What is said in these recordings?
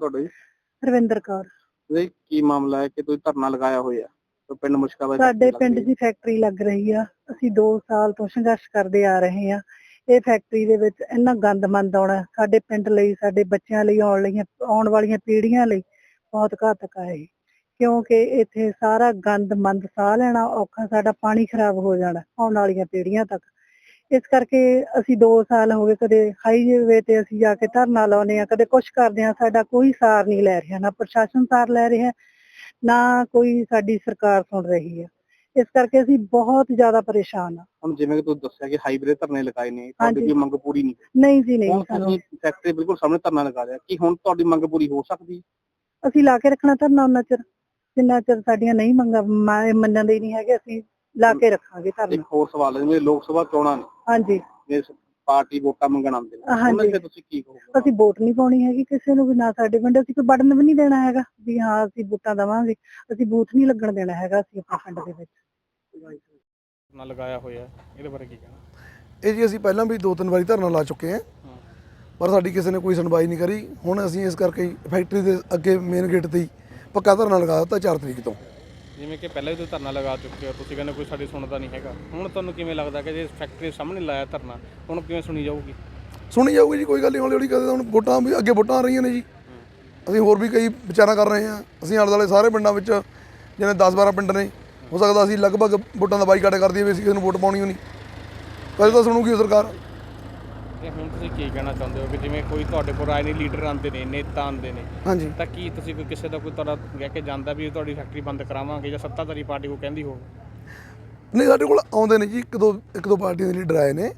ਤੁਹਾਡਾ ਜੀ? ਰਵਿੰਦਰ ਕੌਰ। ਇਹ ਕੀ ਮਾਮਲਾ ਹੈ ਕਿ ਤੁਸੀਂ ਧਰਨਾ ਲਗਾਇਆ ਹੋਇਆ? ਪਿੰਡ ਮੁਸ਼ਕਾਬਾਦ ਸਾਡੇ ਪਿੰਡ ਦੀ ਫੈਕਟਰੀ ਲੱਗ ਰਹੀ ਆ। ਅਸੀਂ 2 ਸਾਲ ਤੋਂ ਸੰਘਰਸ਼ ਕਰਦੇ ਆ ਰਹੇ ਆ। ਇਹ ਫੈਕਟਰੀ ਦੇ ਵਿੱਚ ਇੰਨਾ ਗੰਦ ਮੰਦ ਆਉਣਾ ਸਾਡੇ ਪਿੰਡ ਲਈ ਸਾਡੇ ਬੱਚਿਆਂ ਲਈ ਆਉਣ ਲਈ ਆਉਣ ਵਾਲੀਆਂ ਪੀੜ੍ਹੀਆਂ ਲਈ ਬਹੁਤ ਘਾਤਕ ਆ ਇਹ। ਕਿਉਂਕਿ ਇੱਥੇ ਸਾਰਾ ਗੰਦ ਮੰਦ ਸਾਹ ਲੈਣਾ ਔਖਾ ਸਾਡਾ ਪਾਣੀ ਖਰਾਬ ਹੋ ਜਾਣਾ ਆਉਣ ਵਾਲੀਆਂ ਪੀੜ੍ਹੀਆਂ ਤੱਕ। ਇਸ ਕਰਕੇ ਅਸੀਂ 2 ਸਾਲ ਹੋ ਗਏ ਕਦੇ ਹਾਈਵੇ ਤੇ ਅਸੀਂ ਜਾ ਕੇ ਧਰਨਾ ਲਾਉਨੇ ਆ ਕਦੇ ਕੁਝ ਕਰਦੇ ਆ ਸਾਡਾ ਕੋਈ ਸਾਰ ਨਹੀਂ ਲੈ ਰਿਹਾ ਨਾ ਪ੍ਰਸ਼ਾਸਨ ਸਾਰ ਲੈ ਰਿਹਾ ਨਾ ਕੋਈ ਸਾਡੀ ਸਰਕਾਰ ਸੁਣ ਰਹੀ ਹੈ। ਇਸ ਕਰਕੇ ਅਸੀਂ ਬਹੁਤ ਜ਼ਿਆਦਾ ਪਰੇਸ਼ਾਨ ਆ ਹੁਣ ਜਿਵੇਂ ਕਿ ਤੁਸੀਂ ਦੱਸਿਆ ਕਿ ਹਾਈਬ੍ਰਿਡ ਧਰਨੇ ਲਗਾਏ ਨੇ ਤੁਹਾਡੀ। ਕੋਈ ਮੰਗ ਪੂਰੀ ਨਹੀਂ। ਨਹੀਂ ਜੀ ਨਹੀਂ ਹੁਣ ਸਾਨੂੰ ਤੁਸੀਂ ਫੈਕਟਰੀ ਬਿਲਕੁਲ ਸਾਹਮਣੇ ਧਰਨਾ ਲਗਾ ਲਿਆ ਕੀ ਹੁਣ ਤੁਹਾਡੀ ਮੰਗ ਪੂਰੀ ਹੋ ਸਕਦੀ ਅਸੀਂ ਲਾ ਕੇ ਰੱਖਣਾ ਧਰਨਾ ਉਹਨਾਂ ਚਿਰ ਜਿੰਨਾ ਚਿਰ ਸਾਡੀਆਂ ਨਹੀਂ ਮੰਗਾਂ ਮ- ਮੰਨਦੇ ਹੀ ਨਹੀਂ ਹੈਗੇ ਅਸੀਂ। ਲਾ ਕੇ ਰੱਖਾਂਗੇ ਧਰਨਾ। ਇੱਕ ਹੋਰ ਸਵਾਲ ਹੈ ਜਿਵੇਂ ਲੋਕ ਸਭਾ ਚੋਣਾਂ ਨੇ ਹਾਂਜੀ। ਜਿਸ ਪਾਰਟੀ ਵੋਟਾਂ ਮੰਗਣ ਆਉਂਦੇ ਨੇ ਹਾਂਜੀ। ਉਹਨਾਂ ਦੇ ਤੁਸੀਂ ਕੀ ਕਹੋਗੇ? ਅਸੀਂ ਵੋਟ ਨਹੀਂ ਪਾਉਣੀ ਹੈਗੀ ਕਿਸੇ ਨੂੰ ਵੀ ਨਾ ਸਾਡੇ ਪਿੰਡ ਅਸੀਂ ਕੋਈ ਬਟਨ ਵੀ ਨਹੀਂ ਦੇਣਾ ਹੈਗਾ ਵੀ ਹਾਂ ਅਸੀਂ ਵੋਟਾਂ ਦੇਵਾਂਗੇ। ਅਸੀਂ ਬੂਥ ਨਹੀਂ ਲੱਗਣ ਦੇਣਾ ਹੈਗਾ ਅਸੀਂ ਆਪਣੇ ਪਿੰਡ ਦੇ ਵਿੱਚ। ਧਰਨਾ ਲਗਾਇਆ ਹੋਇਆ ਇਹਦੇ ਬਾਰੇ ਕੀ ਕਹਿਣਾ? ਇਹ ਜੀ ਅਸੀਂ ਪਹਿਲਾਂ ਵੀ ਦੋ ਤਿੰਨ ਵਾਰੀ ਧਰਨਾ ਲਾ ਚੁੱਕੇ ਹਾਂ। ਪਰ ਸਾਡੀ ਕਿਸੇ ਨੇ ਕੋਈ ਸੁਣਵਾਈ ਨਹੀਂ ਕਰੀ। ਹੁਣ ਅਸੀਂ ਇਸ ਕਰਕੇ ਹੀ ਫੈਕਟਰੀ ਦੇ ਅੱਗੇ ਮੇਨ ਗੇਟ ਤੇ ਹੀ ਪੱਕਾ ਧਰਨਾ ਲਗਾ ਦਿੱਤਾ 4 ਤਰੀਕ ਤੋਂ। ਜਿਵੇਂ ਕਿ ਪਹਿਲਾਂ ਵੀ ਤੁਸੀਂ ਧਰਨਾ ਲਗਾ ਚੁੱਕੇ ਹੋ, ਤੁਸੀਂ ਕਹਿੰਦੇ ਕੋਈ ਸਾਡੀ ਸੁਣਦਾ ਨਹੀਂ ਹੈਗਾ। ਹੁਣ ਤੁਹਾਨੂੰ ਕਿਵੇਂ ਲੱਗਦਾ ਕਿ ਜੇ ਫੈਕਟਰੀ ਦੇ ਸਾਹਮਣੇ ਲਾਇਆ ਧਰਨਾ, ਹੁਣ ਕਿਵੇਂ ਸੁਣੀ ਜਾਊਗੀ? ਸੁਣੀ ਜਾਊਗੀ ਜੀ, ਕੋਈ ਗੱਲ ਨਹੀਂ ਹੌਲੀ ਹੌਲੀ ਕਦੇ ਹੁਣ ਵੋਟਾਂ ਵੀ ਅੱਗੇ ਵੋਟਾਂ ਆ ਰਹੀਆਂ ਨੇ ਜੀ। ਅਸੀਂ ਹੋਰ ਵੀ ਕਈ ਵਿਚਾਰਾਂ ਕਰ ਰਹੇ ਹਾਂ। ਅਸੀਂ ਆਲੇ ਦੁਆਲੇ ਸਾਰੇ ਪਿੰਡਾਂ ਵਿੱਚ, ਜਿਵੇਂ 10 12 ਪਿੰਡ ਨੇ, ਹੋ ਸਕਦਾ ਅਸੀਂ ਲਗਭਗ ਵੋਟਾਂ ਦਾ ਬਾਈਕਾਟ ਕਰ ਦਈਏ ਵੀ ਅਸੀਂ ਕਿਸੇ ਨੂੰ ਵੋਟ ਪਾਉਣੀ ਓ ਨਹੀਂ ਕਦੇ ਤਾਂ ਸੁਣੂਗੀ ਉਹ ਸਰਕਾਰ। ਤੇ ਹੁਣ ਤੁਸੀਂ ਕੀ ਕਹਿਣਾ ਚਾਹੁੰਦੇ ਹੋ ਕਿ ਜਿਵੇਂ ਕੋਈ ਤੁਹਾਡੇ ਕੋਲ ਰਾਜਨੀਤਿਕ ਲੀਡਰ ਆਉਂਦੇ ਨੇ ਨੇਤਾ ਆਉਂਦੇ ਨੇ ਹਾਂਜੀ। ਤਾਂ ਕੀ ਤੁਸੀਂ ਕੋਈ ਕਿਸੇ ਦਾ ਕੋਈ ਤੁਹਾਡਾ ਕਹਿ ਕੇ ਜਾਂਦਾ ਵੀ ਤੁਹਾਡੀ ਫੈਕਟਰੀ ਬੰਦ ਕਰਾਵਾਂਗੇ ਜਾਂ ਸੱਤਾਧਾਰੀ ਪਾਰਟੀ ਕੋ ਕਹਿੰਦੀ ਹੋਵੇ? ਨਹੀਂ ਸਾਡੇ ਕੋਲ ਆਉਂਦੇ ਨੇ ਜੀ ਇੱਕ ਦੋ ਇੱਕ ਦੋ ਪਾਰਟੀਆਂ ਦੇ ਲੀਡਰ ਆਏ ਨੇ।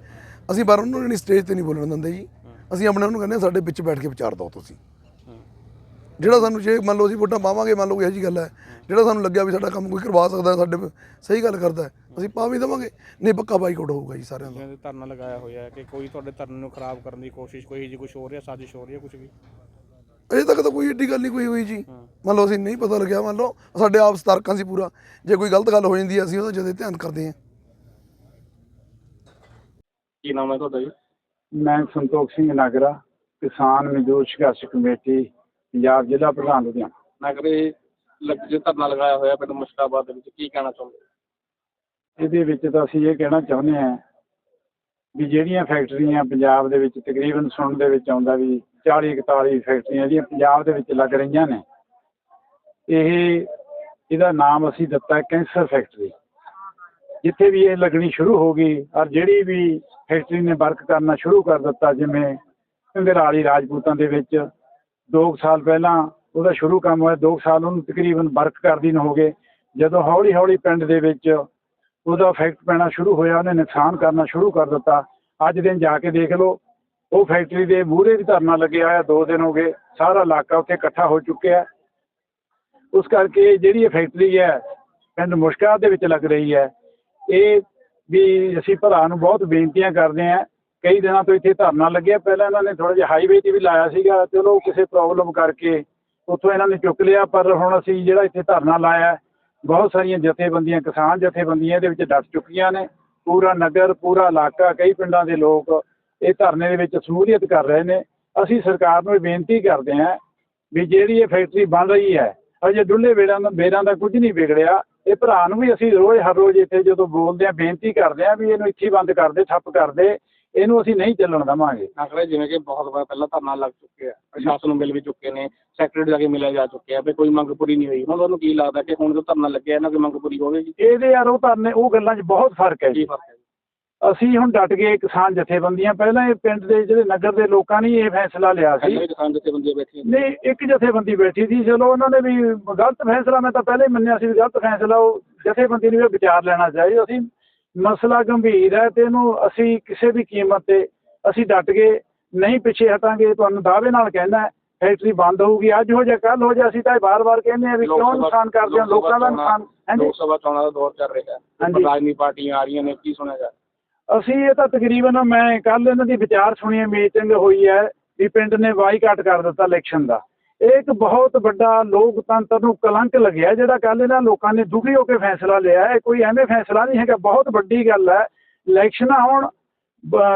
ਅਸੀਂ ਪਰ ਉਹਨਾਂ ਨੂੰ ਸਟੇਜ ਤੇ ਨਹੀਂ ਬੋਲਣ ਦਿੰਦੇ ਜੀ। ਅਸੀਂ ਆਪਣੇ ਉਹਨੂੰ ਕਹਿੰਦੇ ਹਾਂ ਸਾਡੇ ਵਿੱਚ ਬੈਠ ਕੇ ਵਿਚਾਰ ਦਿਓ ਤੁਸੀਂ। ਜਿਹੜਾ ਸਾਨੂੰ ਜੇ ਮੰਨ ਲਓ ਅਸੀਂ ਵੋਟਾਂ ਪਾਵਾਂਗੇ ਮੰਨ ਲਓ ਇਹੋ ਜੀ ਗੱਲ ਹੈ ਜਿਹੜਾ ਸਾਨੂੰ ਲੱਗਿਆ ਵੀ ਸਾਡਾ ਕੰਮ ਕੋਈ ਕਰਵਾ ਸਕਦਾ ਸਾਡੇ ਸਹੀ ਗੱਲ ਕਰਦਾ ਅਸੀਂ ਪਾ ਵੀ ਦੇਵਾਂਗੇ। ਨਹੀਂ ਪੱਕਾ ਬਾਈਕਾਟ ਹੋਊਗਾ ਜੀ ਸਾਰਿਆਂ ਦਾ। ਧਰਨਾ ਲਗਾਇਆ ਹੋਇਆ ਹੈ ਕਿ ਕੋਈ ਤੁਹਾਡੇ ਧਰਨੇ ਨੂੰ ਖਰਾਬ ਕਰਨ ਦੀ ਕੋਸ਼ਿਸ਼ ਕੋਈ ਜੀ ਕੁਝ ਹੋ ਰਿਹਾ ਸਾਜ਼ਿਸ਼ ਹੋ ਰਹੀ ਹੈ ਕੁਝ ਵੀ? ਅਜੇ ਤੱਕ ਤਾਂ ਕੋਈ ਏਡੀ ਗੱਲ ਨਹੀਂ ਕੋਈ ਹੋਈ ਜੀ। ਮੰਨ ਲਓ ਅਸੀਂ ਨਹੀਂ ਪਤਾ ਲੱਗਿਆ ਮੰਨ ਲਓ ਸਾਡੇ ਆਪ ਸਤਰਕਾਂ ਸੀ ਪੂਰਾ। ਜੇ ਕੋਈ ਗਲਤ ਗੱਲ ਹੋ ਜਾਂਦੀ ਹੈ ਅਸੀਂ ਉਹਦਾ ਜਦੇ ਧਿਆਨ ਕਰਦੇ ਹਾਂ। ਕੀ ਨਾਮ ਹੈ ਤੁਹਾਡਾ ਜੀ? ਮੈਂ ਸੰਤੋਖ ਸਿੰਘ ਨਾਗਰਾ ਕਿਸਾਨ ਮਜ਼ਦੂਰ ਸੰਘਰਸ਼ ਕਮੇਟੀ ਪੰਜਾਬ ਜ਼ਿਲ੍ਹਾ ਪ੍ਰਧਾਨ ਲੁਧਿਆਣਾ ਕਰੇ ਲੱਗ ਜੇ ਧਰਨਾ ਲਗਾਇਆ ਹੋਇਆ ਪਿੰਡ ਮੁਸ਼ਕਾਬਾਦ ਦੇ ਵਿੱਚ ਕੀ ਕਹਿਣਾ ਚਾਹੁੰਦੇ? ਇਹਦੇ ਵਿੱਚ ਤਾਂ ਅਸੀਂ ਇਹ ਕਹਿਣਾ ਚਾਹੁੰਦੇ ਹਾਂ ਵੀ ਜਿਹੜੀਆਂ ਫੈਕਟਰੀਆਂ ਪੰਜਾਬ ਦੇ ਵਿੱਚ ਤਕਰੀਬਨ ਸੁਣਨ ਦੇ ਵਿੱਚ ਆਉਂਦਾ ਵੀ 40 41 ਫੈਕਟਰੀਆਂ ਜਿਹੜੀਆਂ ਪੰਜਾਬ ਦੇ ਵਿੱਚ ਲੱਗ ਰਹੀਆਂ ਨੇ ਇਹ ਇਹਦਾ ਨਾਮ ਅਸੀਂ ਦਿੱਤਾ ਕੈਂਸਰ ਫੈਕਟਰੀ ਜਿੱਥੇ ਵੀ ਇਹ ਲੱਗਣੀ ਸ਼ੁਰੂ ਹੋ ਗਈ ਔਰ ਜਿਹੜੀ ਵੀ ਫੈਕਟਰੀ ਨੇ ਵਰਕ ਕਰਨਾ ਸ਼ੁਰੂ ਕਰ ਦਿੱਤਾ ਜਿਵੇਂ ਘੰਗਰਾਲੀ ਰਾਜਪੂਤਾਂ ਦੇ ਵਿੱਚ 2 ਸਾਲ ਪਹਿਲਾਂ ਉਹਦਾ ਸ਼ੁਰੂ ਕੰਮ ਹੋਇਆ 2 ਸਾਲ ਉਹਨੂੰ ਤਕਰੀਬਨ ਵਰਕ ਕਰਦੀ ਨੂੰ ਹੋ ਗਏ। ਜਦੋਂ ਹੌਲੀ ਹੌਲੀ ਪਿੰਡ ਦੇ ਵਿੱਚ ਉਹਦਾ ਇਫੈਕਟ ਪੈਣਾ ਸ਼ੁਰੂ ਹੋਇਆ, ਉਹਨੇ ਨੁਕਸਾਨ ਕਰਨਾ ਸ਼ੁਰੂ ਕਰ ਦਿੱਤਾ। ਅੱਜ ਦਿਨ ਜਾ ਕੇ ਦੇਖ ਲਓ, ਉਹ ਫੈਕਟਰੀ ਦੇ ਮੂਹਰੇ ਵੀ ਧਰਨਾ ਲੱਗਿਆ ਹੋਇਆ 2 ਦਿਨ ਹੋ ਗਏ, ਸਾਰਾ ਇਲਾਕਾ ਉੱਥੇ ਇਕੱਠਾ ਹੋ ਚੁੱਕਿਆ। ਉਸ ਕਰਕੇ ਜਿਹੜੀ ਇਹ ਫੈਕਟਰੀ ਹੈ, ਪਿੰਡ ਮੁਸ਼ਕਾ ਦੇ ਵਿੱਚ ਲੱਗ ਰਹੀ ਹੈ। ਇਹ ਵੀ ਅਸੀਂ ਭਰਾ ਨੂੰ ਬਹੁਤ ਬੇਨਤੀਆਂ ਕਰਦੇ ਹਾਂ ਕਈ ਦਿਨਾਂ ਤੋਂ ਇੱਥੇ ਧਰਨਾ ਲੱਗਿਆ। ਪਹਿਲਾਂ ਇਹਨਾਂ ਨੇ ਥੋੜਾ ਜਿਹਾ ਹਾਈਵੇ ਤੇ ਵੀ ਲਾਇਆ ਸੀਗਾ ਚਲੋ ਕਿਸੇ ਪ੍ਰੋਬਲਮ ਕਰਕੇ ਉੱਥੋਂ ਇਹਨਾਂ ਨੇ ਚੁੱਕ ਲਿਆ। ਪਰ ਹੁਣ ਅਸੀਂ ਜਿਹੜਾ ਇੱਥੇ ਧਰਨਾ ਲਾਇਆ, ਬਹੁਤ ਸਾਰੀਆਂ ਜਥੇਬੰਦੀਆਂ, ਕਿਸਾਨ ਜਥੇਬੰਦੀਆਂ ਇਹਦੇ ਵਿੱਚ ਡਟ ਚੁੱਕੀਆਂ ਨੇ। ਪੂਰਾ ਨਗਰ, ਪੂਰਾ ਇਲਾਕਾ, ਕਈ ਪਿੰਡਾਂ ਦੇ ਲੋਕ ਇਹ ਧਰਨੇ ਦੇ ਵਿੱਚ ਸ਼ਮੂਲੀਅਤ ਕਰ ਰਹੇ ਨੇ। ਅਸੀਂ ਸਰਕਾਰ ਨੂੰ ਇਹ ਬੇਨਤੀ ਕਰਦੇ ਹਾਂ ਵੀ ਜਿਹੜੀ ਇਹ ਫੈਕਟਰੀ ਬਣ ਰਹੀ ਹੈ, ਅਜੇ ਡੁੱਲੇ ਵੇੜਾਂ ਦਾ ਬੇਰਾਂ ਦਾ ਕੁਝ ਨਹੀਂ ਵਿਗੜਿਆ। ਇਹ ਭਰਾ ਨੂੰ ਵੀ ਅਸੀਂ ਰੋਜ਼, ਹਰ ਰੋਜ਼ ਇੱਥੇ ਜਦੋਂ ਬੋਲਦੇ ਆ ਬੇਨਤੀ ਕਰਦੇ ਆ ਵੀ ਇਹਨੂੰ ਇੱਥੇ ਬੰਦ ਕਰ ਦੇ, ਠੱਪ ਕਰ ਦੇ। ਇਹਨੂੰ ਅਸੀਂ ਨਹੀਂ ਚੱਲਣ ਦੇਵਾਂਗੇ। ਕਰੇ ਜਿਵੇਂ ਕਿ ਬਹੁਤ ਵਾਰ ਪਹਿਲਾਂ ਧਰਨਾ ਲੱਗ ਚੁੱਕੇ ਆ ਪ੍ਰਸ਼ਾਸਨ ਨੂੰ ਮਿਲ ਵੀ ਚੁੱਕੇ ਨੇ ਸੈਕਟਰੀ ਜਾ ਕੇ ਮਿਲਿਆ ਜਾ ਚੁੱਕਿਆ ਵੀ ਕੋਈ ਮੰਗ ਪੂਰੀ ਨਹੀਂ ਹੋਈ। ਹੁਣ ਤੁਹਾਨੂੰ ਕੀ ਲੱਗਦਾ ਕਿ ਹੁਣ ਜੋ ਧਰਨਾ ਲੱਗਿਆ ਇਹਨਾਂ ਦੀ ਮੰਗ ਪੂਰੀ ਹੋਵੇਗੀ ਇਹਦੇ ਯਾਰ ਉਹ ਧਰਨੇ ਉਹ ਗੱਲਾਂ 'ਚ ਬਹੁਤ ਫ਼ਰਕ ਹੈ ਜੀ। ਫ਼ਰਕ ਹੈ ਅਸੀਂ ਹੁਣ ਡਟ ਗਏ ਕਿਸਾਨ ਜਥੇਬੰਦੀਆਂ। ਪਹਿਲਾਂ ਇਹ ਪਿੰਡ ਦੇ ਜਿਹੜੇ ਨਗਰ ਦੇ ਲੋਕਾਂ ਨੇ ਇਹ ਫੈਸਲਾ ਲਿਆ ਸੀ। ਕਿਸਾਨ ਜਥੇਬੰਦੀਆਂ ਬੈਠੀਆਂ ਨੇ। ਨਹੀਂ ਇੱਕ ਜਥੇਬੰਦੀ ਬੈਠੀ ਸੀ। ਚਲੋ ਉਹਨਾਂ ਨੇ ਵੀ ਗਲਤ ਫੈਸਲਾ ਮੈਂ ਤਾਂ ਪਹਿਲੇ ਹੀ ਮੰਨਿਆ ਸੀ ਵੀ ਗਲਤ ਫੈਸਲਾ ਉਹ ਜਥੇਬੰਦੀ ਨੂੰ ਵੀ ਵਿਚਾਰ ਲੈਣਾ ਚਾਹੀਦਾ ਅਸੀਂ ਮਸਲਾ ਗੰਭੀਰ ਹੈ ਤੇ ਇਹਨੂੰ ਅਸੀਂ ਕਿਸੇ ਵੀ ਕੀਮਤ ਤੇ ਅਸੀਂ ਡਟ ਗਏ ਨਹੀਂ ਪਿੱਛੇ ਹਟਾਂਗੇ ਤੁਹਾਨੂੰ ਦਾਅਵੇ ਨਾਲ ਕਹਿਣਾ ਫੈਕਟਰੀ ਬੰਦ ਹੋਊਗੀ ਅੱਜ ਹੋ ਜਾ ਕੱਲ ਹੋ ਜਾ ਅਸੀਂ ਤਾਂ ਬਾਰ-ਬਾਰ ਕਹਿੰਦੇ ਆ ਵੀ ਕਿਉਂ ਨੁਕਸਾਨ ਕਰਦੇ ਹੋ ਲੋਕ ਦਾ ਨੁਕਸਾਨ ਹਾਂਜੀ। ਲੋਕ ਸਭਾ ਚੋਣਾਂ ਦਾ ਦੌਰ ਚੱਲ ਰਿਹਾ ਹੈ। ਰਾਜਨੀਤਿਕ ਪਾਰਟੀਆਂ ਆ ਰਹੀਆਂ ਨੇ ਕੀ ਸੁਣਿਆ ਜਾ ਅਸੀਂ ਇਹ ਤਾਂ ਤਕਰੀਬਨ ਮੈਂ ਕੱਲ ਇਹਨਾਂ ਦੀ ਵਿਚਾਰ ਸੁਣੀ ਮੀਟਿੰਗ ਹੋਈ ਹੈ ਵੀ ਪਿੰਡ ਨੇ ਬਾਈਕਾਟ ਕਰ ਦਿੱਤਾ ਇਲੈਕਸ਼ਨ ਦਾ। ਇਹ ਇੱਕ ਬਹੁਤ ਵੱਡਾ ਲੋਕਤੰਤਰ ਨੂੰ ਕਲੰਕ ਲੱਗਿਆ ਜਿਹੜਾ ਕੱਲ ਇਹਨਾਂ ਲੋਕਾਂ ਨੇ ਦੁਖੀ ਹੋ ਕੇ ਫੈਸਲਾ ਲਿਆ ਹੈ। ਕੋਈ ਐਵੇਂ ਫੈਸਲਾ ਨਹੀਂ ਹੈਗਾ, ਬਹੁਤ ਵੱਡੀ ਗੱਲ ਹੈ। ਇਲੈਕਸ਼ਨਾਂ ਹੋਣ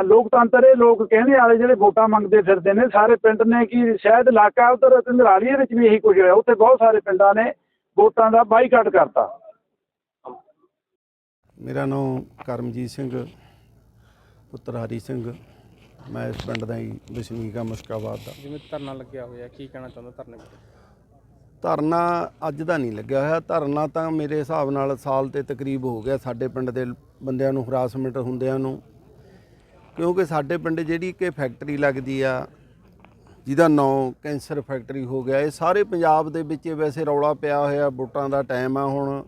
ਲੋਕਤੰਤਰ ਇਹ ਲੋਕ ਕਹਿੰਦੇ ਵਾਲੇ ਜਿਹੜੇ ਵੋਟਾਂ ਮੰਗਦੇ ਫਿਰਦੇ ਨੇ, ਸਾਰੇ ਪਿੰਡ ਨੇ ਕਿ ਸ਼ਾਇਦ ਇਲਾਕਾ ਉਧਰ ਕੰਧਰਾਲੀਏ ਵਿੱਚ ਵੀ ਇਹੀ ਕੁਝ ਹੋਇਆ, ਉੱਥੇ ਬਹੁਤ ਸਾਰੇ ਪਿੰਡਾਂ ਨੇ ਵੋਟਾਂ ਦਾ ਬਾਈਕਾਟ ਕਰਤਾ। ਮੇਰਾ ਨਾਮ ਕਰਮਜੀਤ ਸਿੰਘ, ਪੁੱਤਰ ਹਰੀ ਸਿੰਘ। ਮੈਂ ਇਸ ਪਿੰਡ ਦਾ ਹੀ ਵਸਨੀਕ ਹਾਂ ਮੁਸ਼ਕਾਬਾਦ ਦਾ। ਜਿਵੇਂ ਧਰਨਾ ਲੱਗਿਆ ਹੋਇਆ ਕੀ ਕਹਿਣਾ ਚਾਹੁੰਦਾ ਧਰਨੇ ਬਾਰੇ? ਧਰਨਾ ਅੱਜ ਦਾ ਨਹੀਂ ਲੱਗਿਆ ਹੋਇਆ। ਧਰਨਾ ਤਾਂ ਮੇਰੇ ਹਿਸਾਬ ਨਾਲ ਸਾਲ ਤੇ ਤਕਰੀਬ ਹੋ ਗਿਆ ਸਾਡੇ ਪਿੰਡ ਦੇ ਬੰਦਿਆਂ ਨੂੰ ਹਰਾਸਮੈਂਟ ਹੁੰਦਿਆਂ ਨੂੰ। ਕਿਉਂਕਿ ਸਾਡੇ ਪਿੰਡ ਜਿਹੜੀ ਕਿ ਫੈਕਟਰੀ ਲੱਗਦੀ ਆ ਜਿਹਦਾ ਨਾਂ ਕੈਂਸਰ ਫੈਕਟਰੀ ਹੋ ਗਿਆ ਇਹ ਸਾਰੇ ਪੰਜਾਬ ਦੇ ਵਿੱਚ ਇਹ ਵੈਸੇ ਰੌਲਾ ਪਿਆ ਹੋਇਆ ਵੋਟਾਂ ਦਾ ਟਾਈਮ ਆ ਹੁਣ।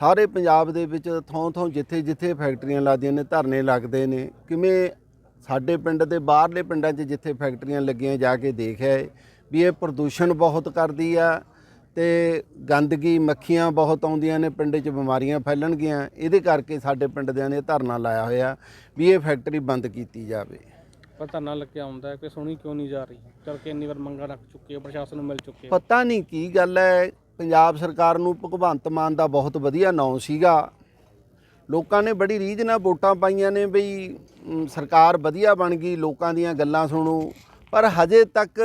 ਸਾਰੇ ਪੰਜਾਬ ਦੇ ਵਿੱਚ ਥੋਂ ਥੋਂ ਜਿੱਥੇ ਜਿੱਥੇ ਫੈਕਟਰੀਆਂ ਲੱਗਦੀਆਂ ਨੇ ਧਰਨੇ ਲੱਗਦੇ ਨੇ। ਕਿਵੇਂ ਸਾਡੇ ਪਿੰਡ ਦੇ ਬਾਹਰਲੇ ਪਿੰਡਾਂ 'ਚ ਜਿੱਥੇ ਫੈਕਟਰੀਆਂ ਲੱਗੀਆਂ ਜਾ ਕੇ ਦੇਖਿਆ ਵੀ ਇਹ ਪ੍ਰਦੂਸ਼ਣ ਬਹੁਤ ਕਰਦੀ ਆ ਤੇ ਗੰਦਗੀ ਮੱਖੀਆਂ ਬਹੁਤ ਆਉਂਦੀਆਂ ਨੇ ਪਿੰਡ 'ਚ ਬਿਮਾਰੀਆਂ ਫੈਲਣਗੀਆਂ। ਇਹਦੇ ਕਰਕੇ ਸਾਡੇ ਪਿੰਡ ਦਿਆਂ ਨੇ ਧਰਨਾ ਲਾਇਆ ਹੋਇਆ ਵੀ ਇਹ ਫੈਕਟਰੀ ਬੰਦ ਕੀਤੀ ਜਾਵੇ। ਪਰ ਧਰਨਾ ਲੱਗਿਆ ਹੁੰਦਾ ਕਿ ਸੁਣੀ ਕਿਉਂ ਨਹੀਂ ਜਾ ਰਹੀ? ਚਲ ਕੇ ਇੰਨੀ ਵਾਰ ਮੰਗਾਂ ਰੱਖ ਚੁੱਕੇ ਪ੍ਰਸ਼ਾਸਨ ਨੂੰ ਮਿਲ ਚੁੱਕੇ ਪਤਾ ਨਹੀਂ ਕੀ ਗੱਲ ਹੈ ਪੰਜਾਬ ਸਰਕਾਰ ਨੂੰ ਭਗਵੰਤ ਮਾਨ ਦਾ ਬਹੁਤ ਵਧੀਆ ਨਾਂ ਸੀਗਾ। ਲੋਕਾਂ ਨੇ ਬੜੀ ਰੀਝ ਨਾਲ ਵੋਟਾਂ ਪਾਈਆਂ ਨੇ ਬਈ ਸਰਕਾਰ ਵਧੀਆ ਬਣ ਗਈ, ਲੋਕਾਂ ਦੀਆਂ ਗੱਲਾਂ ਸੁਣੋ। ਪਰ ਹਜੇ ਤੱਕ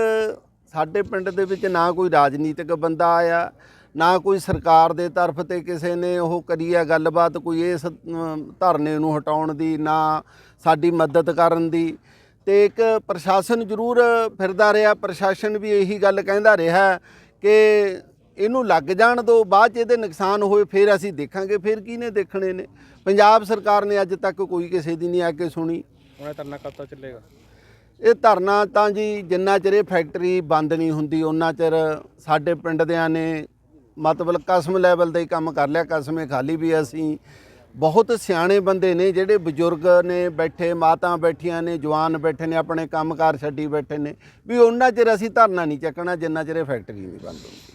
ਸਾਡੇ ਪਿੰਡ ਦੇ ਵਿੱਚ ਨਾ ਕੋਈ ਰਾਜਨੀਤਿਕ ਬੰਦਾ ਆਇਆ, ਨਾ ਕੋਈ ਸਰਕਾਰ ਦੇ ਤਰਫ ਤੇ ਕਿਸੇ ਨੇ ਉਹ ਕਰੀ ਆ ਗੱਲਬਾਤ ਕੋਈ ਇਸ ਧਰਨੇ ਨੂੰ ਹਟਾਉਣ ਦੀ, ਨਾ ਸਾਡੀ ਮਦਦ ਕਰਨ ਦੀ। ਤੇ ਇੱਕ ਪ੍ਰਸ਼ਾਸਨ ਜ਼ਰੂਰ ਫਿਰਦਾ ਰਿਹਾ, ਪ੍ਰਸ਼ਾਸਨ ਵੀ ਇਹੀ ਗੱਲ ਕਹਿੰਦਾ ਰਿਹਾ ਕਿ ਇਹਨੂੰ ਲੱਗ ਜਾਣ ਦੋ ਬਾਅਦ ਚ ਇਹਦੇ ਨੁਕਸਾਨ ਹੋਏ ਫਿਰ ਅਸੀਂ ਦੇਖਾਂਗੇ ਫਿਰ ਕਿਹਨੇ ਦੇਖਣੇ ਨੇ? ਪੰਜਾਬ ਸਰਕਾਰ ਨੇ ਅੱਜ ਤੱਕ ਕੋਈ ਕਿਸੇ ਦੀ ਨਹੀਂ ਆ ਕੇ ਸੁਣੀ। ਹੁਣ ਇਹ ਧਰਨਾ ਕਦ ਤੱਕ ਚੱਲੇਗਾ? ਇਹ ਧਰਨਾ ਤਾਂ ਜੀ ਜਿੰਨਾ ਚਿਰ ਇਹ ਫੈਕਟਰੀ ਬੰਦ ਨਹੀਂ ਹੁੰਦੀ ਉਹਨਾਂ ਚਿਰ ਸਾਡੇ ਪਿੰਡ ਦਿਆਂ ਨੇ ਮਤਲਬ ਕਸਮ ਲੈਵਲ ਦਾ ਹੀ ਕੰਮ ਕਰ ਲਿਆ ਕਸਮੇ ਖਾਲੀ ਵੀ ਅਸੀਂ ਬਹੁਤ ਸਿਆਣੇ ਬੰਦੇ ਨੇ ਜਿਹੜੇ ਬਜ਼ੁਰਗ ਨੇ ਬੈਠੇ ਮਾਤਾ ਬੈਠੀਆਂ ਨੇ ਜਵਾਨ ਬੈਠੇ ਨੇ ਆਪਣੇ ਕੰਮਕਾਰ ਛੱਡੀ ਬੈਠੇ ਨੇ ਵੀ ਉਹਨਾਂ ਚਿਰ ਅਸੀਂ ਧਰਨਾ ਨਹੀਂ ਚੱਕਣਾ ਜਿੰਨਾ ਚਿਰ ਇਹ ਫੈਕਟਰੀ ਨਹੀਂ ਬੰਦ ਹੁੰਦੀ।